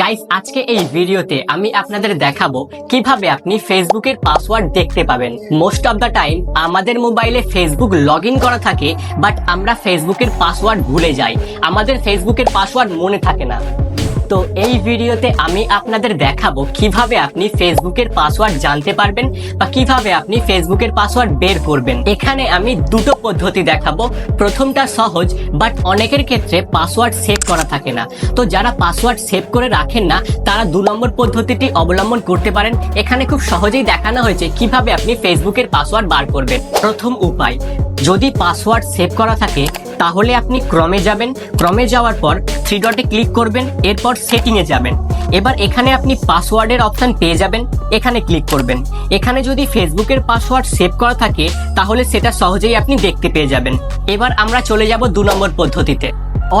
Guys আজকে এই ভিডিওতে আমি আপনাদের দেখাবো কীভাবে আপনি ফেসবুকের পাসওয়ার্ড দেখতে পাবেন। মোস্ট অফ দ্য টাইম আমাদের মোবাইলে ফেসবুক লগ করা থাকে বাট আমরা ফেসবুকের পাসওয়ার্ড ভুলে যাই। আমাদের ফেসবুকের পাসওয়ার্ড মনে থাকে না। তো এই ভিডিওতে আমি আপনাদের দেখাবো কীভাবে আপনি ফেসবুকের পাসওয়ার্ড জানতে পারবেন বা কীভাবে আপনি ফেসবুকের পাসওয়ার্ড বের করবেন। এখানে আমি দুটো পদ্ধতি দেখাবো। প্রথমটা সহজ বাট অনেকের ক্ষেত্রে পাসওয়ার্ড সেভ করা থাকে না। তো যারা পাসওয়ার্ড সেভ করে রাখেন না, তারা দু নম্বর পদ্ধতিটি অবলম্বন করতে পারেন। এখানে খুব সহজেই দেখানো হয়েছে কীভাবে আপনি ফেসবুকের পাসওয়ার্ড বার করবেন। প্রথম উপায়, যদি পাসওয়ার্ড সেভ করা থাকে, তাহলে আপনি ক্রমে যাবেন। ক্রমে যাওয়ার পর থ্রি ডটে ক্লিক করবেন, এরপর সেটিংয়ে যাবেন। এবার এখানে আপনি পাসওয়ার্ডের অপশন পেয়ে যাবেন, এখানে ক্লিক করবেন। এখানে যদি ফেসবুকের পাসওয়ার্ড সেভ করা থাকে, তাহলে সেটা সহজেই আপনি দেখতে পেয়ে যাবেন। এবার আমরা চলে যাব দু নম্বর পদ্ধতিতে।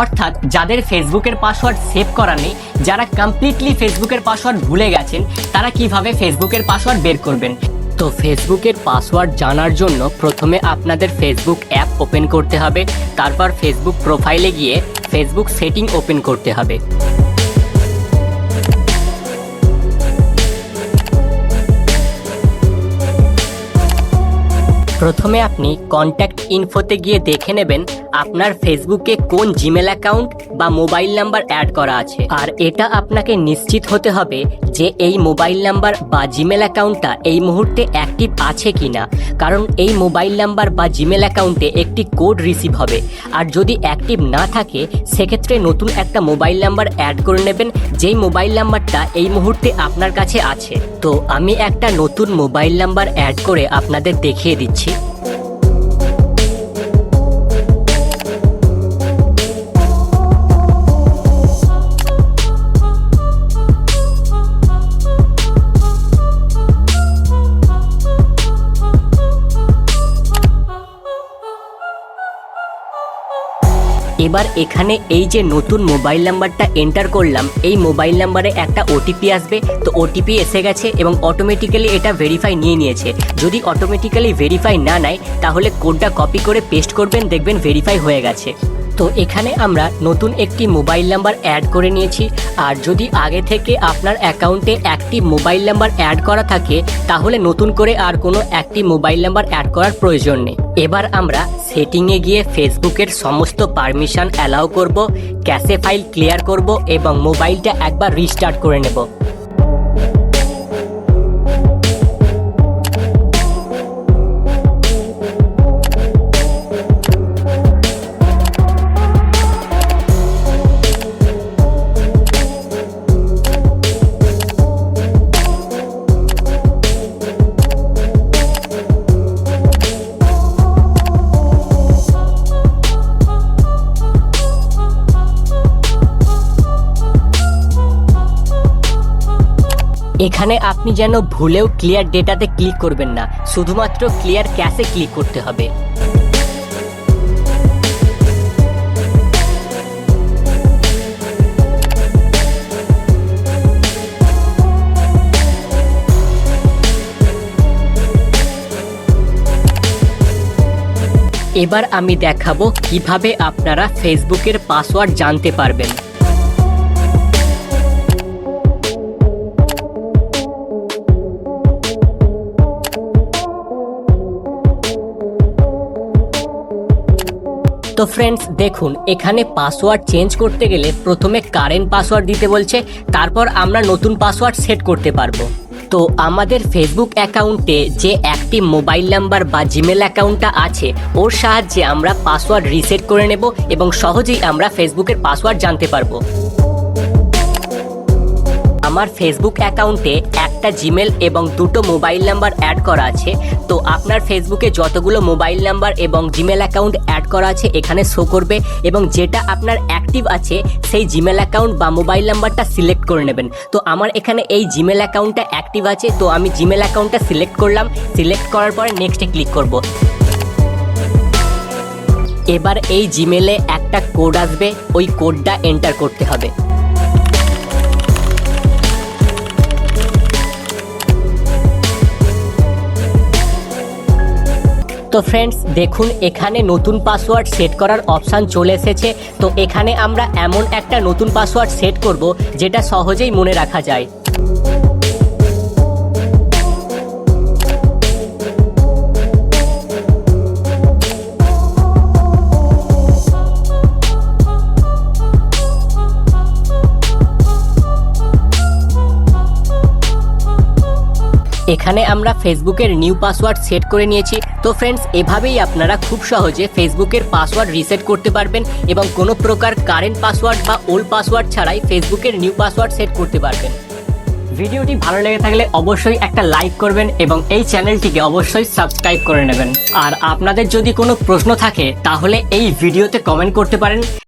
অর্থাৎ যাদের ফেসবুকের পাসওয়ার্ড সেভ করা নেই, যারা কমপ্লিটলি ফেসবুকের পাসওয়ার্ড ভুলে গেছেন, তারা কীভাবে ফেসবুকের পাসওয়ার্ড বের করবেন? তো ফেসবুকের পাসওয়ার্ড জানার জন্য প্রথমে আপনাদের ফেসবুক অ্যাপ ওপেন করতে হবে, তারপর ফেসবুক প্রোফাইলে গিয়ে ফেসবুক সেটিং ওপেন করতে হবে। প্রথমে আপনি কন্ট্যাক্ট ইনফোতে গিয়ে দেখে নেবেন আপনার ফেসবুকে কোন জিমেল অ্যাকাউন্ট বা মোবাইল নাম্বার অ্যাড করা আছে। আর এটা আপনাকে নিশ্চিত হতে হবে যে এই মোবাইল নাম্বার বা জিমেল অ্যাকাউন্টটা এই মুহূর্তে অ্যাক্টিভ আছে কি না কারণ এই মোবাইল নাম্বার বা জিমেল অ্যাকাউন্টে একটি কোড রিসিভ হবে। আর যদি অ্যাক্টিভ না থাকে, সেক্ষেত্রে নতুন একটা মোবাইল নাম্বার অ্যাড করে নেবেন, যেই মোবাইল নাম্বারটা এই মুহূর্তে আপনার কাছে আছে। তো আমি একটা নতুন মোবাইল নাম্বার অ্যাড করে আপনাদের দেখিয়ে দিচ্ছি। এবার এখানে এই যে নতুন মোবাইল নাম্বারটা এন্টার করলাম, এই মোবাইল নাম্বারে একটা ওটিপি আসবে, তো ওটিপি এসে গেছে এবং অটোমেটিক্যালি এটা ভেরিফাই নিয়ে নিয়েছে। যদি অটোমেটিক্যালি ভেরিফাই না নেয়, তাহলে কোডটা কপি করে পেস্ট করবেন, দেখবেন ভেরিফাই হয়ে গেছে। তো এখানে আমরা নতুন একটি মোবাইল নাম্বার অ্যাড করে নিয়েছি। আর যদি আগে থেকে আপনার অ্যাকাউন্টে একটি মোবাইল নাম্বার অ্যাড করা থাকে, তাহলে নতুন করে আর কোনো একটি মোবাইল নাম্বার অ্যাড করার প্রয়োজন নেই। এবার আমরা সেটিংয়ে গিয়ে ফেসবুকের সমস্ত পারমিশন অ্যালাউ করব, ক্যাশে ফাইল ক্লিয়ার করব এবং মোবাইলটা একবার রিস্টার্ট করে নেব। এখানে আপনি যেন ভুলেও ক্লিয়ার ডেটাতে ক্লিক করবেন না, শুধুমাত্র ক্লিয়ার ক্যাশে ক্লিক করতে হবে। এবার আমি দেখাবো কীভাবে আপনারা ফেসবুকের পাসওয়ার্ড জানতে পারবেন। তো ফ্রেন্ডস দেখুন, এখানে পাসওয়ার্ড চেঞ্জ করতে গেলে প্রথমে কারেন্ট পাসওয়ার্ড দিতে বলছে, তারপর আমরা নতুন পাসওয়ার্ড সেট করতে পারব। তো আমাদের ফেসবুক অ্যাকাউন্টে যে একটি মোবাইল নাম্বার বা জিমেল অ্যাকাউন্টটা আছে, ওর সাহায্যে আমরা পাসওয়ার্ড রিসেট করে নেব এবং সহজেই আমরা ফেসবুকের পাসওয়ার্ড জানতে পারব। আমার ফেসবুক অ্যাকাউন্টে একটা জিমেল এবং দুটো মোবাইল নাম্বার অ্যাড করা আছে। তো আপনার ফেসবুকে যতগুলো মোবাইল নাম্বার এবং জিমেল অ্যাকাউন্ট অ্যাড করা আছে, এখানে শো করবে এবং যেটা আপনার অ্যাক্টিভ আছে, সেই জিমেল অ্যাকাউন্ট বা মোবাইল নাম্বারটা সিলেক্ট করে নেবেন। তো আমার এখানে এই জিমেল অ্যাকাউন্টটা অ্যাক্টিভ আছে, তো আমি জিমেল অ্যাকাউন্টটা সিলেক্ট করলাম। সিলেক্ট করার পরে নেক্সটে ক্লিক করব। এবার এই জিমেলে একটা কোড আসবে, ওই কোডটা এন্টার করতে হবে। তো ফ্রেন্ডস দেখুন, এখানে নতুন পাসওয়ার্ড সেট করার অপশান চলে এসেছে। তো এখানে আমরা এমন একটা নতুন পাসওয়ার্ড সেট করব, যেটা সহজেই মনে রাখা যায়। এখানে আমরা ফেসবুকের নিউ পাসওয়ার্ড সেট করে নিয়েছি। তো ফ্রেন্ডস এভাবেই আপনারা খুব সহজে ফেসবুকের পাসওয়ার্ড রিসেট করতে পারবেন এবং কোনো প্রকার কারেন্ট পাসওয়ার্ড বা ওল্ড পাসওয়ার্ড ছাড়াই ফেসবুকের নিউ পাসওয়ার্ড সেট করতে পারবেন। ভিডিওটি ভালো লেগে থাকলে অবশ্যই একটা লাইক করবেন এবং এই চ্যানেলটিকে অবশ্যই সাবস্ক্রাইব করে নেবেন। আর আপনাদের যদি কোনো প্রশ্ন থাকে, তাহলে এই ভিডিওতে কমেন্ট করতে পারেন।